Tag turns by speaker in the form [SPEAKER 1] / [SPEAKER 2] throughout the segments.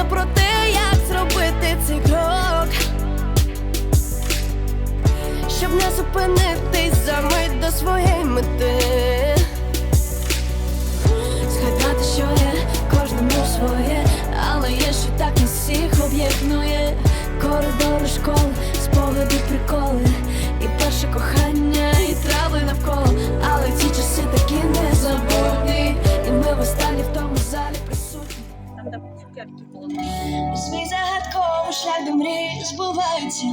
[SPEAKER 1] Думка про те, як зробити цей крок, щоб не зупинитись за мить до своєї мети.
[SPEAKER 2] Цукерки було.
[SPEAKER 1] Свій загадковий шлях до мрії збувається.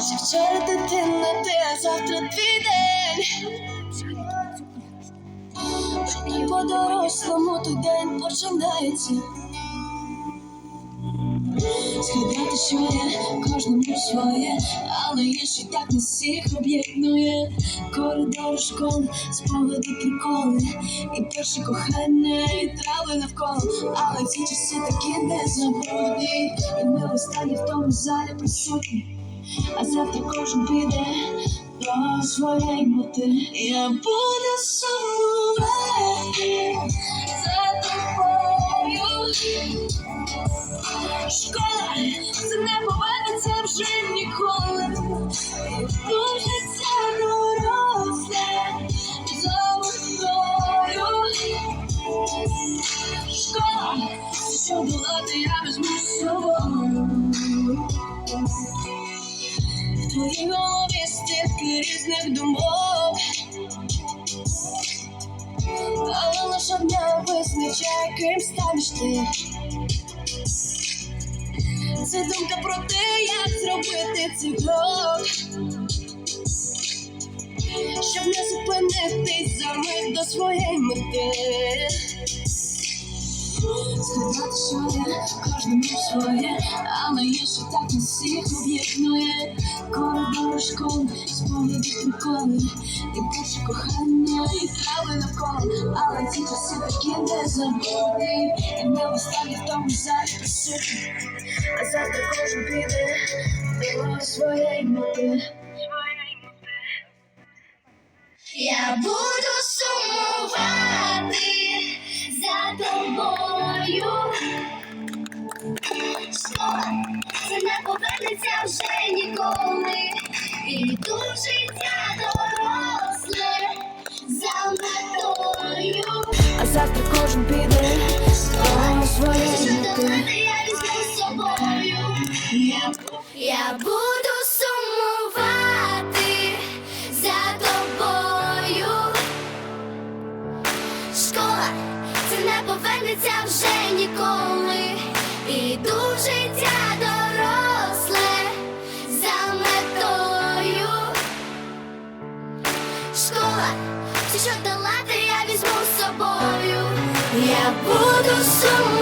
[SPEAKER 1] Ще вчора дитина, ти, а завтра твій день. Вже по-дорослому той день починається. Згадати, є кожному своє, але є, що так всіх об'єднує. Коридори школи, спогади, приколи, і перше кохання, і трави навколо. Але ці часи такі незабутні, і ми в останні в тому залі присутні. А завтра кожен піде до своєї мети. Я буду сумувати стільки думок. Але лише одна визначає, ким станеш ти. Це думка про те, як зробити цей крок, щоб не зупинитись за мить до своєї мети. Сказати, що я кожному своє, але є, що так нас всіх об'єднує. Коридори школи, спогади, приколи, і перше кохання, і трави навколо. Але ці часи такі незабутні, і ми в останні в тому залі присутні. А завтра кожен піде до своєї мети.
[SPEAKER 3] Я буду сумувати за тобою. Школа, серце не повернеться вже ніколи. і дуже життя доросле за метою.
[SPEAKER 1] А завтра кожен піде своєму своєму.
[SPEAKER 3] Що я візьму з собою. Я буду сумувати за тобою. Школа, це не повернеться вже ніколи. що долати я візьму з собою. Я буду сумна.